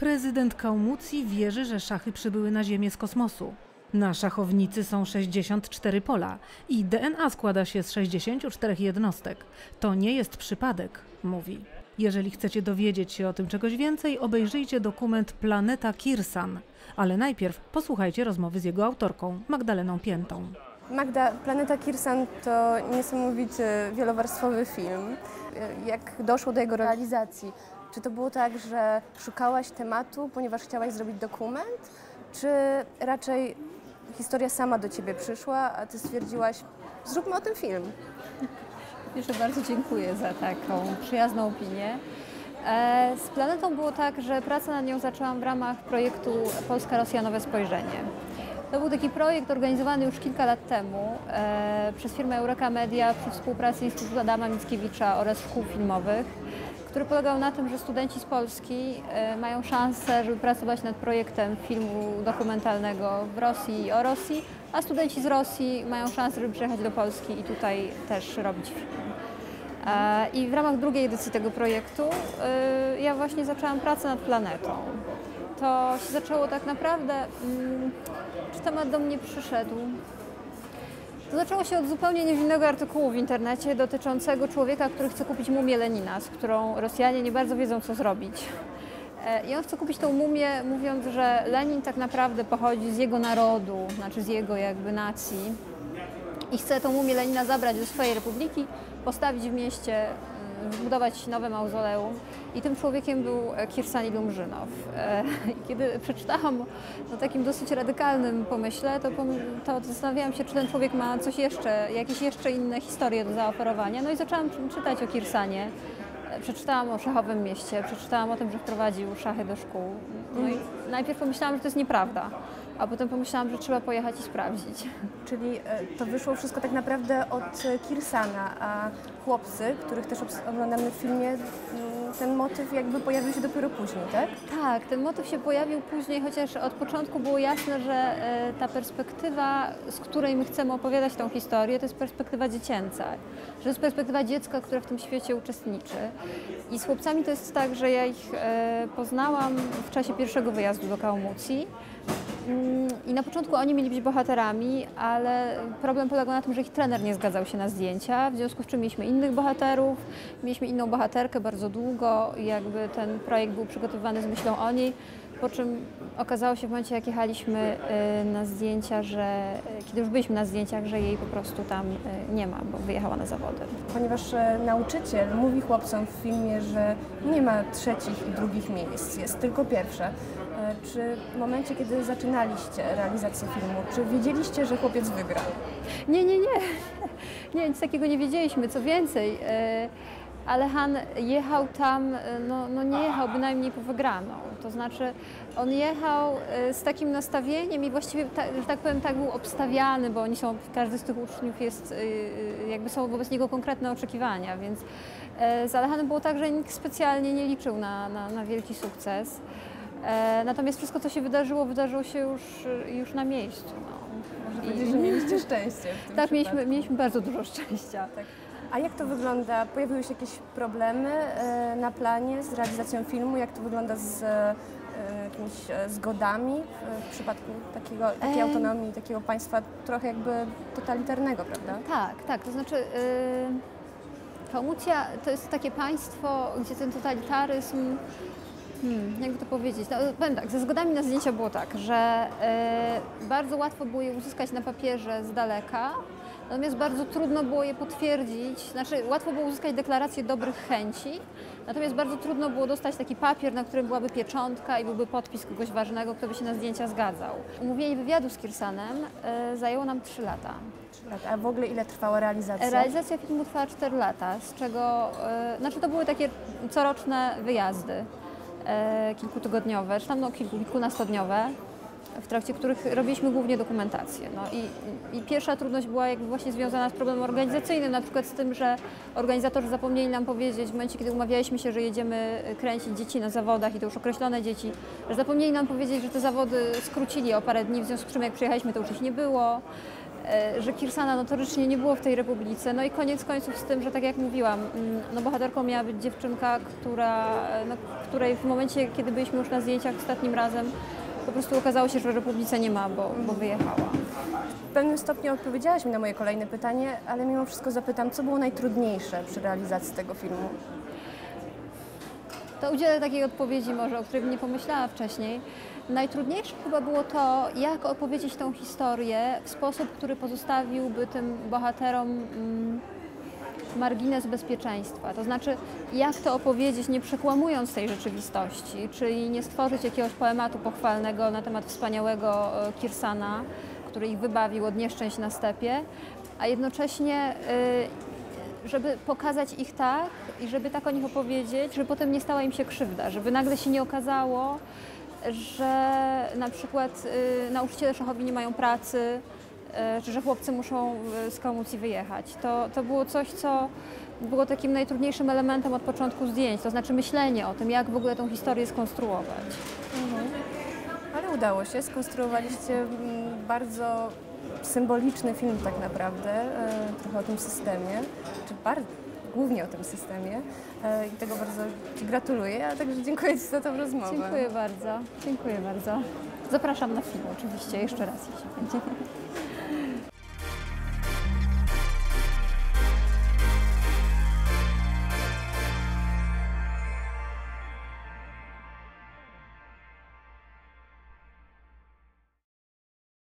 Prezydent Kaumucji wierzy, że szachy przybyły na Ziemię z kosmosu. Na szachownicy są 64 pola i DNA składa się z 64 jednostek. To nie jest przypadek, mówi. Jeżeli chcecie dowiedzieć się o tym czegoś więcej, obejrzyjcie dokument Planeta Kirsan. Ale najpierw posłuchajcie rozmowy z jego autorką, Magdaleną Piętą. Magda, Planeta Kirsan to niesamowity, wielowarstwowy film. Jak doszło do jego realizacji? Czy to było tak, że szukałaś tematu, ponieważ chciałaś zrobić dokument, czy raczej historia sama do ciebie przyszła, a ty stwierdziłaś, zróbmy o tym film? Jeszcze bardzo dziękuję za taką przyjazną opinię. E, Z planetą było tak, że pracę nad nią zaczęłam w ramach projektu Polska-Rosja Nowe Spojrzenie. To był taki projekt organizowany już kilka lat temu e, przez firmę Eureka Media przy współpracy Instytutu Adama Mickiewicza oraz szkół filmowych, który polegał na tym, że studenci z Polski e, mają szansę, żeby pracować nad projektem filmu dokumentalnego w Rosji i o Rosji, a studenci z Rosji mają szansę, żeby przyjechać do Polski i tutaj też robić film. E, I w ramach drugiej edycji tego projektu e, ja właśnie zaczęłam pracę nad planetą. To się zaczęło tak naprawdę, mm, czy temat do mnie przyszedł? To zaczęło się od zupełnie niewinnego artykułu w internecie dotyczącego człowieka, który chce kupić mumię Lenina, z którą Rosjanie nie bardzo wiedzą, co zrobić. E, I on chce kupić tą mumię, mówiąc, że Lenin tak naprawdę pochodzi z jego narodu, znaczy z jego jakby nacji. I chce tą mumię Lenina zabrać do swojej republiki, postawić w mieście, zbudować nowe mauzoleum. I tym człowiekiem był Kirsani Lumżynow. E, kiedy przeczytałam o takim dosyć radykalnym pomyśle, to, to zastanawiałam się, czy ten człowiek ma coś jeszcze, jakieś jeszcze inne historie do zaoferowania. No i zaczęłam czy- czytać o Kirsanie. E, Przeczytałam o szachowym mieście, przeczytałam o tym, że wprowadził szachy do szkół. No i najpierw pomyślałam, że to jest nieprawda, a potem pomyślałam, że trzeba pojechać i sprawdzić. Czyli e, to wyszło wszystko tak naprawdę od e, Kirsana, a chłopcy, których też oglądamy w filmie, ten motyw jakby pojawił się dopiero później, tak? Tak, ten motyw się pojawił później, chociaż od początku było jasne, że e, ta perspektywa, z której my chcemy opowiadać tą historię, to jest perspektywa dziecięca. Że to jest perspektywa dziecka, które w tym świecie uczestniczy. I z chłopcami to jest tak, że ja ich poznałam w czasie pierwszego wyjazdu do Kaumucji. Mm, I na początku oni mieli być bohaterami, ale problem polegał na tym, że ich trener nie zgadzał się na zdjęcia, w związku z czym mieliśmy innych bohaterów, mieliśmy inną bohaterkę bardzo długo jakby ten projekt był przygotowywany z myślą o niej, po czym okazało się w momencie, jak jechaliśmy y, na zdjęcia, że y, kiedy już byliśmy na zdjęciach, że jej po prostu tam y, nie ma, bo wyjechała na zawody. Ponieważ e, nauczyciel mówi chłopcom w filmie, że nie ma trzecich i drugich miejsc, jest tylko pierwsze. E, Czy w momencie, kiedy zaczynaliście realizację filmu, czy wiedzieliście, że chłopiec wygra? Nie, nie, nie. Nie, nic takiego nie wiedzieliśmy. Co więcej, e, ale Han jechał tam, e, no, no nie jechał bynajmniej po wygraną. To znaczy, on jechał z takim nastawieniem i właściwie, że tak powiem, tak był obstawiany, bo oni są, każdy z tych uczniów jest, jakby są wobec niego konkretne oczekiwania, więc z Alechanem było tak, że nikt specjalnie nie liczył na, na, na wielki sukces. E, Natomiast wszystko, co się wydarzyło, wydarzyło się już, już na miejscu. No. Można powiedzieć, że mieliście szczęście Tak, mieliśmy, mieliśmy bardzo dużo szczęścia. A jak to wygląda? Pojawiły się jakieś problemy e, na planie z realizacją filmu? Jak to wygląda z e, jakimiś zgodami w, przypadku takiego, takiej autonomii, takiego państwa trochę jakby totalitarnego, prawda? Tak, tak, to znaczy yy, to jest takie państwo, gdzie ten totalitaryzm, hmm, jakby to powiedzieć, no, powiem tak, ze zgodami na zdjęcia było tak, że yy, bardzo łatwo było je uzyskać na papierze z daleka, natomiast bardzo trudno było je potwierdzić, znaczy łatwo było uzyskać deklarację dobrych chęci, natomiast bardzo trudno było dostać taki papier, na którym byłaby pieczątka i byłby podpis kogoś ważnego, kto by się na zdjęcia zgadzał. Umówienie wywiadu z Kirsanem yy, zajęło nam 3 lata. Trzy lata. A w ogóle ile trwała realizacja? Realizacja filmu trwała 4 lata, z czego, e, znaczy to były takie coroczne wyjazdy kilkutygodniowe, czy tam no kilku, kilkunastodniowe, w trakcie których robiliśmy głównie dokumentację. No i, I pierwsza trudność była jakby właśnie związana z problemem organizacyjnym, na przykład z tym, że organizatorzy zapomnieli nam powiedzieć w momencie, kiedy umawialiśmy się, że jedziemy kręcić dzieci na zawodach i to już określone dzieci, że zapomnieli nam powiedzieć, że te zawody skrócili o parę dni, w związku z czym jak przyjechaliśmy, to już ich nie było. E, że Kirsana notorycznie nie było w tej republice. No i koniec końców z tym, że tak jak mówiłam, mm, no bohaterką miała być dziewczynka, która, no, której w momencie, kiedy byliśmy już na zdjęciach ostatnim razem, po prostu okazało się, że republice nie ma, bo, bo wyjechała. W pewnym stopniu odpowiedziałaś mi na moje kolejne pytanie, ale mimo wszystko zapytam, co było najtrudniejsze przy realizacji tego filmu? To udzielę takiej odpowiedzi może, o której nie pomyślała wcześniej. Najtrudniejsze chyba było to, jak opowiedzieć tą historię w sposób, który pozostawiłby tym bohaterom mm, margines bezpieczeństwa. To znaczy, jak to opowiedzieć, nie przekłamując tej rzeczywistości, czyli nie stworzyć jakiegoś poematu pochwalnego na temat wspaniałego e, Kirsana, który ich wybawił od nieszczęść na stepie, a jednocześnie y, żeby pokazać ich tak i żeby tak o nich opowiedzieć, żeby potem nie stała im się krzywda, żeby nagle się nie okazało, że na przykład y, nauczyciele szachowi nie mają pracy, y, czy że chłopcy muszą y, z komucji wyjechać. To, to było coś, co było takim najtrudniejszym elementem od początku zdjęć, to znaczy myślenie o tym, jak w ogóle tą historię skonstruować. Ale udało się, skonstruowaliście mm, bardzo symboliczny film tak naprawdę, e, trochę o tym systemie, czy bardzo, głównie o tym systemie e, i tego bardzo Ci gratuluję, a także dziękuję Ci za tą rozmowę. Dziękuję bardzo. Dziękuję bardzo. Zapraszam na film oczywiście, jeszcze raz jeśli będzie.